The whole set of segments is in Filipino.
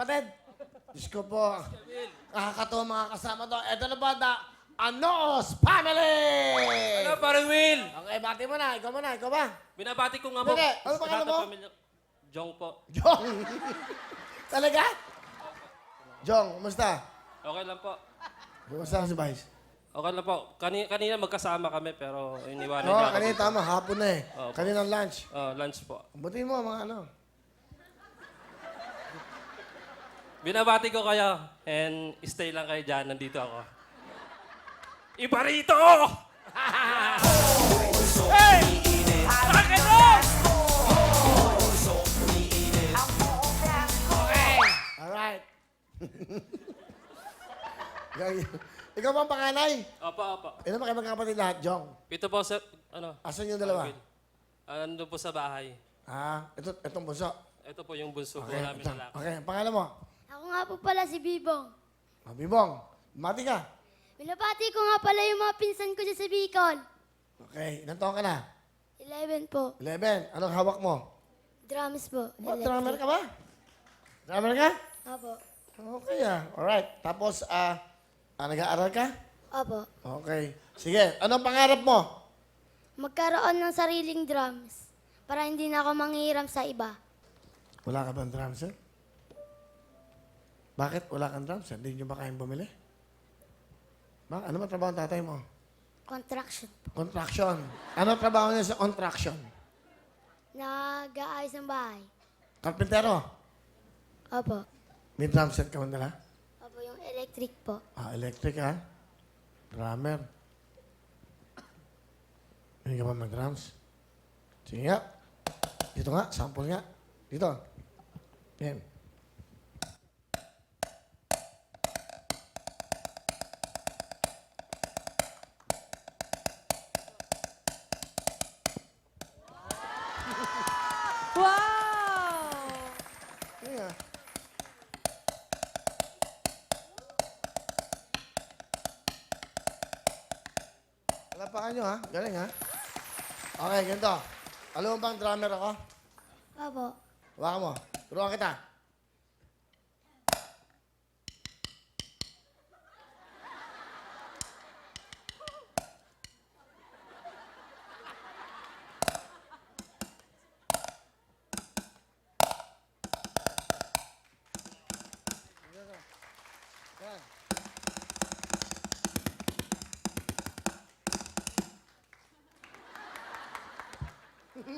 kapatid. Diyos ko po. Nakakatawa mga kasama to. Ito na ba the Anos Family? Ano, parang Will? Okay, bati mo na. Ikaw mo na. Ikaw ba? Binabati ko nga po. Hindi, ano pangalan lahat ng mo? pamilya. Jong po. Jong. Talaga? Jong, kumusta? Okay lang po. Kumusta si Vice? Okay lang po. Kanina, kanina magkasama kami pero iniwanan Oo, niya oh, ako. kanina tama. Hapon na eh. Opo. Kaninang lunch. Oh, lunch po. Buti mo mga ano. Binabati ko kayo and stay lang kayo dyan. Nandito ako. Iba rito! hey! Akin! Alright. Gay- Ikaw ba ang panganay? Opo, opo. Ilan ba kayo magkakapatid lahat, Jong? Ito po sa, ano? Asan yung dalawa? Nandun po sa bahay. Ah, ito, itong bunso. Ito po yung bunso po Okay, namin ito. lalaki. Okay, ang pangalan mo? Ako nga po pala si Bibong. Ah, Bibong. Mati ka. Binabati ko nga pala yung mga pinsan ko dyan sa Bicol. Okay, ilan taon ka na? 11 po. 11. Anong hawak mo? Drums po. Ba, drummer ka ba? Drummer ka? Opo. Okay ah. Alright. Tapos, ah, ah, nag-aaral ka? Opo. Okay. Sige, anong pangarap mo? Magkaroon ng sariling drums para hindi na ako manghiram sa iba. Wala ka bang drum set? Bakit wala kang set? Hindi nyo ba kayang bumili? Ba, ano ba trabaho ng tatay mo? Contraction. Contraction. Ano trabaho niya sa contraction? Nag-aayos ng bahay. Karpintero. Opo. May drum set ka man dala? Opo, yung electric po. Ah, electric ha? Drummer. Hindi ka ba mag-drums? Sige nga. Dito nga, sample nga. Dito. Yan. Palapakan nyo ha. Galing ha. Okay, ganito. Alam mo bang drummer ako? Opo. Hawakan mo. Turuan kita.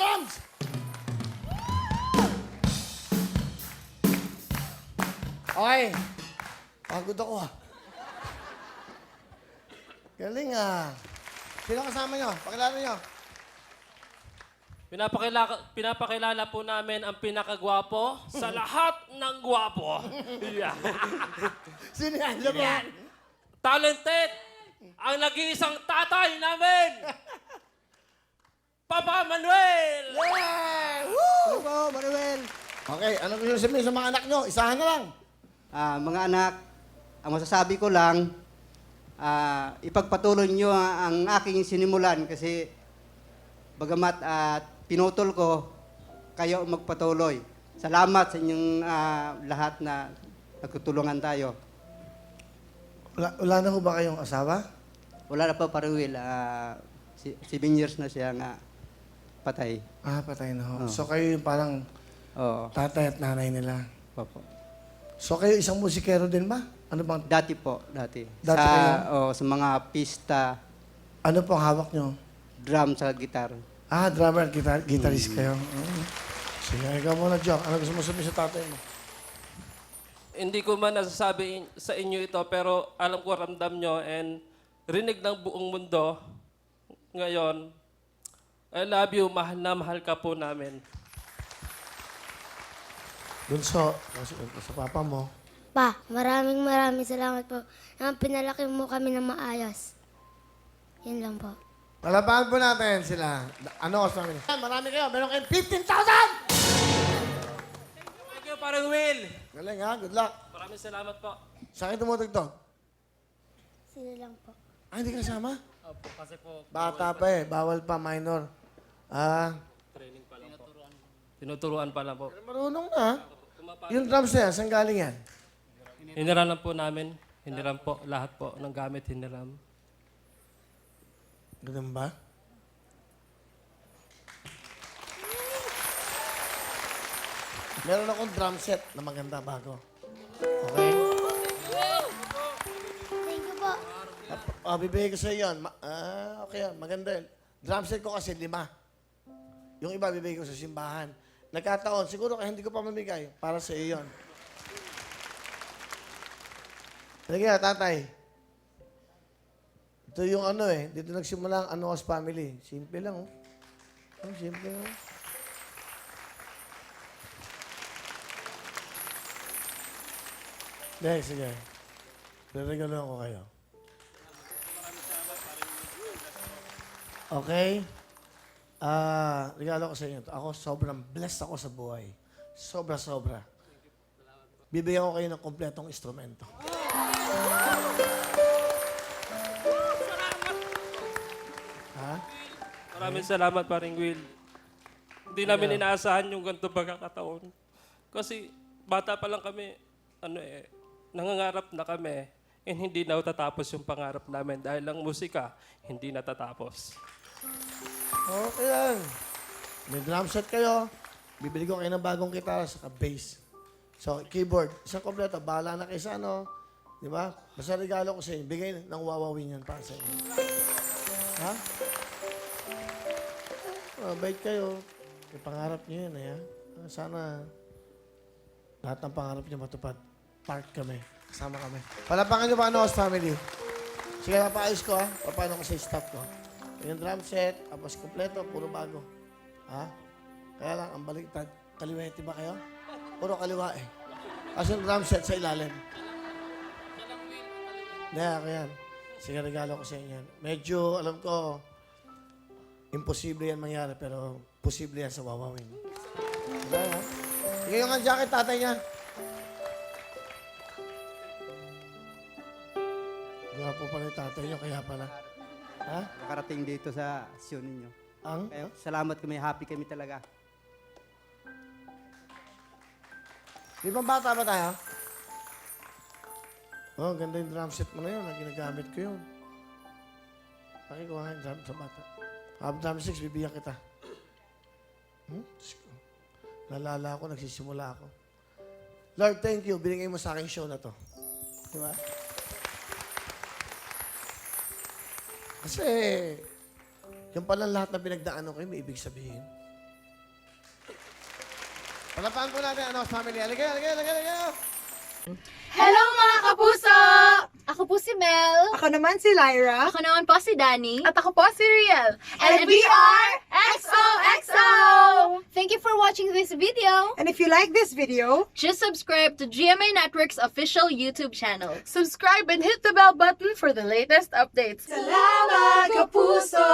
Pag-drums! Okay. Pagod ako ah. Galing ah. Sino kasama nyo? Pakilala nyo. Pinapakilala, pinapakilala po namin ang pinakagwapo sa lahat ng gwapo. yeah. Sino yan? Alam mo? Talented! Ang nag-iisang tatay namin! Papa Manuel! Yeah! Woo! Ano po, Manuel? Okay, ano gusto nyo sabihin sa mga anak nyo? Isahan na lang. Ah, mga anak, ang masasabi ko lang, ah, ipagpatuloy nyo ang aking sinimulan kasi bagamat at pinutol ko, kayo ang magpatuloy. Salamat sa inyong ah, lahat na nagtutulungan tayo. Wala, wala na ho ba kayong asawa? Wala na po, Paruwil. Ah, si- seven years na siya nga patay. Ah, patay na ho. Oo. So kayo yung parang Oo. tatay at nanay nila. Opo. So kayo isang musikero din ba? Ano bang, Dati po, dati. Dati sa, kayo? oh, sa mga pista, ano pong hawak nyo? drum sa gitar. Ah, drummer, guitar, guitarist kayo. Mm. Sige, ikaw muna, Jock. Ano gusto mo sabihin sa tatay mo? Hindi ko man nasasabi in- sa inyo ito pero alam ko ramdam nyo and rinig ng buong mundo. Ngayon, I love you, mahal na mahal ka po namin. Bunso, sa, sa papa mo. Pa, maraming maraming salamat po na pinalaki mo kami ng maayos. Yan lang po. Palapahan po natin sila. Ano oras namin? Marami kayo. Meron kayong 15,000! Thank you, parang Will. Galing ha, good luck. Maraming salamat po. Sa akin tumutugtog. Sila lang po. Ah, hindi ka kasama? Opo, kasi po, Bata pa eh. Bawal pa, minor. Ah, training pa lang po. Tinuturuan pa lang po. pero marunong na. Yung drums na yan, saan galing yan? Hiniram lang po namin. Hiniram po, lahat po ng gamit hiniram. Ganun ba? Meron akong drum set na maganda bago. Okay? Thank you po. Ah, bibigay ko sa iyo yun. Ma- ah, okay yan. Maganda yun. Drum set ko kasi lima. Yung iba bibigay ko sa simbahan. Nagkataon, siguro kaya hindi ko pa mamigay. Para sa iyo yun. Sige tatay. Ito yung ano eh. Dito nagsimula ang Anoas family. Simple lang oh. Oh, simple lang. Sige, sige. Regalo ko kayo. Okay? Ah, regalo ko sa inyo. Ako sobrang blessed ako sa buhay. Sobra, sobra. Bibigyan ko kayo ng kompletong instrumento. Ha? Maraming salamat, paring Will. Hindi namin inaasahan yung ganito pagkakataon. Kasi bata pa lang kami, ano eh, nangangarap na kami, and hindi na tatapos yung pangarap namin dahil lang musika, hindi natatapos. Okay yan. May drum set kayo. Bibili ko kayo ng bagong gitara sa bass. So, keyboard. Isang kompleto. Bahala na kayo sa ano. Di ba? Basta regalo ko sa inyo. Bigay ng wawawin yan para sa inyo. Ha? Oh, bait kayo. May pangarap niyo yun, eh. ha? Ah, Sana lahat ng pangarap niyo matupad. Part kami. Kasama kami. Palapangan niyo ano, host family. Sige, napaayos ko ha. Paano ko sa staff ko. Yung drum set, tapos kompleto, puro bago. Ha? Kaya lang, ang baliktad. Kaliwete ba kayo? Puro kaliwa eh. Kasi yung drum set sa ilalim. Hindi, ako yan. Sige, regalo ko sa inyo yan. Medyo, alam ko, imposible yan mangyari, pero posible yan sa wawawin. Diba, ha? Sige yung ang jacket tatay niya. Gwapo pala yung tatay niyo, kaya pala. Ha? Nakarating dito sa syon ninyo. Ang? Kaya salamat kami, happy kami talaga. Di ba bata ba tayo? Oh, ganda yung drum set mo na yun. Ang ginagamit ko yun. Pakikuha yung drum sa bata. Half drum six, bibigyan kita. Hmm? Nalala ako, nagsisimula ako. Lord, thank you. Binigay mo sa akin show na to. Di ba? Kasi, yung pala lahat na pinagdaanan ko, may ibig sabihin. Palapahan po natin, ano, family. Halika, halika, halika, halika. Hello mga kapuso! Ako po si Mel. Ako naman si Lyra. Ako naman po si Danny. At ako po si Riel. And we are watching this video. And if you like this video, just subscribe to GMA Network's official YouTube channel. Subscribe and hit the bell button for the latest updates. Salamat, Kapuso!